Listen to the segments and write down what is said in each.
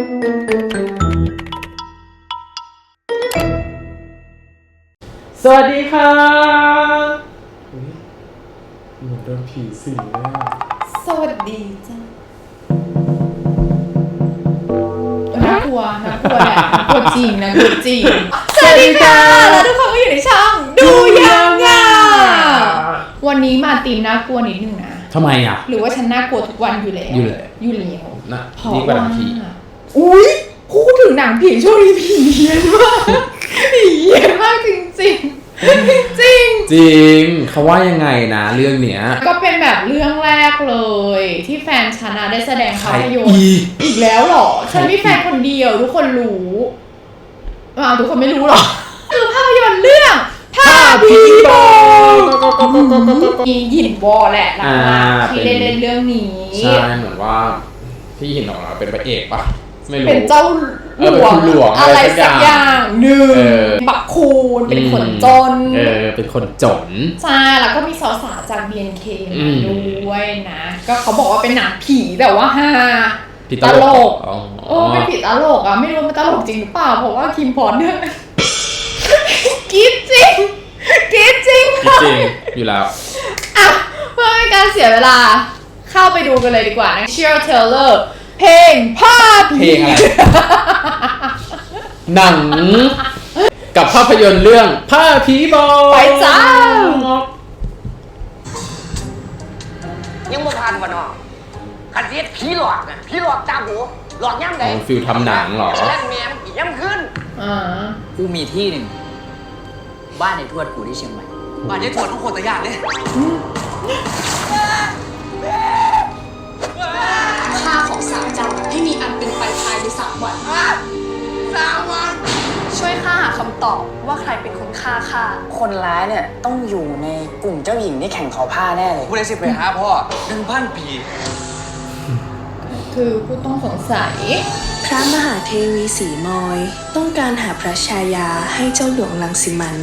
สวัสดีค่ะอุ๊ยเหมือนโดนผีสิงเลยอะสวัสดีจ้าน่ากลัวน่ากลัวแหละน่ากลัวจริงนะกลัวจริง สวัสดีค่ะแล้วทุกคนก็อยู่ในช่องดูยังอะวันนี้มาตีมน่ากลัวนิดนึงนะ ทำไมอะ หรือว่าฉันน่ากลัวทุกวันอยู่แล้วอยู่แล้ว อยู่แล้วนะเพราะนี่กว่าหนังผี อุ้ยพูดถึงหนังผีช่วงนี้ผีเยอะมากผีเยอะมากจริงจริงๆ จริงจริงเขาว่ายังไงนะเรื่องเนี้ย ก็เป็นแบบเรื่องแรกเลย ที่แฟนฉันนะได้แสดงใครภาพยนตร์อีกอีกแล้วเหรอ ฉันมีใครอีกแฟนคนเดียวทุกคนรู้อ้าวทุกคนไม่รู้หรอคือภาพยนตร์เรื่องภาพผีบอกมีหยินวอแหละหลัอ่ากๆที่เป็นเล่นเรื่องนี้ใช่เหมือนว่าพี่หินออกมาเป็นพระเอกปะ ไม่รู้ เป็นเจ้าเออเป็นคุณหลวงอะไรอะไรสัสักกออย่างย่างหนึ่งเออปักคูณเป็นคนจน เออ เป็นคนจนใช่แล้วก็มีสาวๆจาก BNK อืมามด้วยนะ ก็เขาบอกว่าเป็นหนังผีแต่ว่าฮาพี่ตลกอ๋อโอ้เป็นผีตลกอะ ไม่รู้มันตลกจริงหรือเปล่า เพราะว่าคิมพอร์ตเนี่ยกรีดจริงกรีดจริงจริง อยู่แล้ว อะ เพื่อไม่ให้การเสียเวลา เข้าไปดูกันเลยดีกว่านะเชียร์เทเลอร์ เพลงภาพเพลงอะไร หนัง กับภาพยนตร์เรื่องผ้าผีบอกไปจ้า ยังบ่ผ่านวะเนาะคันเสียผีหลอกนะผีหลอกตาหูหลอกย่ำใดอ๋อฟิลทำหนังเหรอเล่นแมมอีกย่ำขึ้นอ่า กูมีที่หนึ่ง บ้านในทวดกูที่เชียงใหม่บ้านยายถวนต้องโคตรยากเลยายในสามวันสามวัน ช่วยข้าหาคำตอบว่าใครเป็นคนฆ่าข้าคนร้ายเนี่ยต้องอยู่ในกลุ่มเจ้าหญิงที่แข่งเขาผ้าแน่เลย ผู้ใดสิไปหาพ่อหนึ่งพันปีคือผู้ต้องสงสัย พระมหาเทวีสีมอย ต้องการหาพระชายาให้เจ้าหลวงลังสิมัน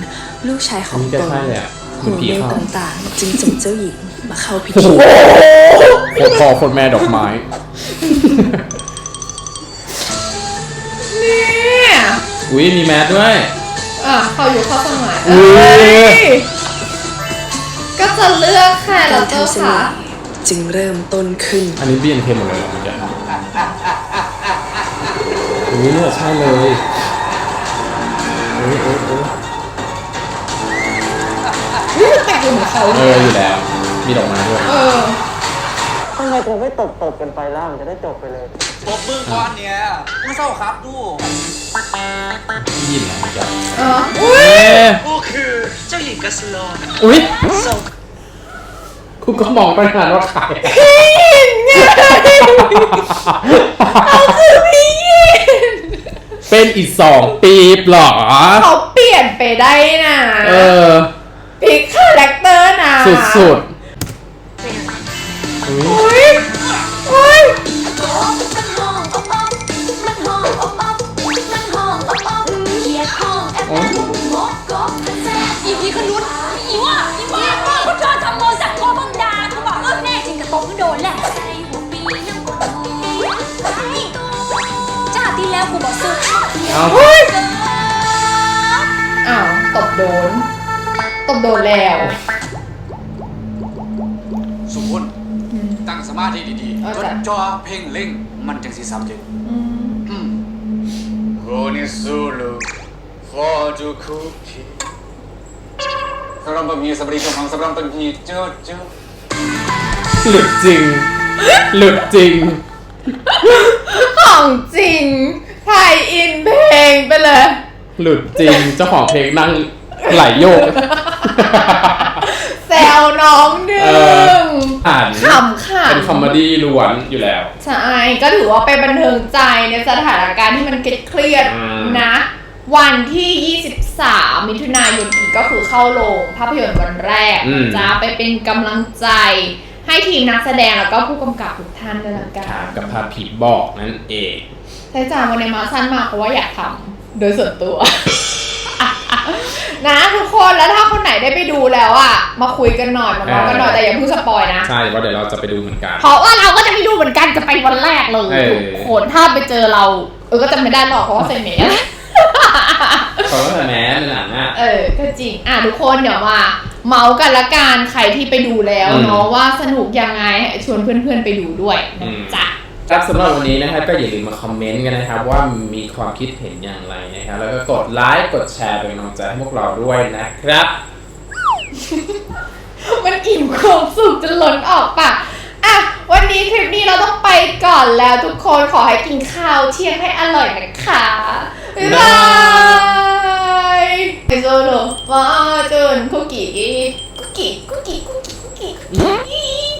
ลูกชายของนี่ก็ตนใช่เลยอะเหมืหัอนวผีเมืองเข้าต่างๆ จึงส่งเจ้าหญิงมาเข้าพิโอ้ธีโหโคตรพ่อโคนแม่ดอกไม้ อุ้ยมีแมสด้วย อะเขาอยู่เข้าสมัยอุ๊ย เอ้ยก็จะเลือกแค่กาเรารเจ้าทำเสค่ะน่ห์จึงเริ่มต้นขึ้น อันนี้เบียนเทมหมดเลยเหรอเมื่อกี้อุ้ยเนี่ยใช่เลยโอ้ยโอ้ยโอ้ยนี่มันแต่งตัวเหมือนเขาเอออยู่แล้ว มีดอกไม้ด้วย เออ ทำไมกูไม่ตบตบกันไปล่ะมันจะได้จบไปเลยปบมือก่อนเนี่ยไม่เศร้าครับดูพี่ ยินเหรอเมื่อกี้เอออุ้ยเอ๊ะกูคือเจ้าหญิงกัสโลนอุ้ยคุณก็มองไปนานว่าใครเขาคือพี่ยินเป็นอีกสองปีบเหรอ เขาเปลี่ยนไปได้นะเออพลิกคาแรคเตอร์นะสุดๆ แล้วกูบอกสู้เอาอ้าวตบโดน ตบโดนแล้ว สุขุนตั้งสมาธิดีเอาๆจจ้ะ ดจ่อเพ่งเล็งมันจังสิสำเร็จอืมโคนิซูลูฟอจูคุคิสำหรับบะหมี่สำลีของสำหรับบะหมี่เจ้าเจ้าหลุดจริง หลุดจริง ของจริง ไทยอินเพลงไปเลย หลุดจริงเจ้าของเพลงนั่งไหลโยก แซวน้องดึเอองอ่านขำค่ะเป็นคอมเมดี้ล้วนอยู่แล้วใช่ ก็ถือว่าเป็นบันเทิงใจในสถานการณ์ที่มันเครียดอืม ๆนะ วันที่ 23 มิถุนายนอีกก็คือเข้าโรงภาพยนตร์วันแรกนะจะไปเป็นกำลังใจ ให้ทีมนักแสดงแล้วก็ผู้กำกับทุกท่านด้วยละกัค่ะนกับพาผีบอกนั่นเอง ใช่จ้าวันนี้มาสั้นมากเพราะว่าอยากทำโดยส่วนตัว นะทุกคนแล้วถ้าคนไหนได้ไปดูแล้วอะมาคุยกันหน่อยมาเมากันหน่อยแต่อย่าเพิ่งสปอยนะ ใช่เพราะเดี๋ยวเราจะไปดูเหมือนกัน เพราะว่าเราก็จะไปดูเหมือนกันจะไปวันแรกเลยเออ ทุกคนถ้าไปเจอเรา เออก็จำไม่ได้หรอกเพราะว่าใส่เมสเขาก็แต่แม้ในหนังอะ เออ ก็จริง อะทุกคนเดี๋ยวมาเมาส์กันละกันใครที่ไปดูแล้วอืมเนาะว่าสนุกยังไงชวนเพื่อนๆไปดูด้วยนะจ๊ะ ครับสำหรับวันนี้นะครับก็อย่าลืมมาคอมเมนต์กันนะครับ ว่ามีความคิดเห็นอย่างไรนะครับแล้วก็กดไลค์กดแชร์เป็นกำลังใจให้พวกเราด้วยนะครับ มันอิ่มความสุขจนล้นออกปากอะ วันนี้คลิปนี้เราต้องไปก่อนแล้วทุกคนขอให้กินข้าวเที่ยงให้อร่อยนะคะบ๊ายบายไปโซโลมาจนคุก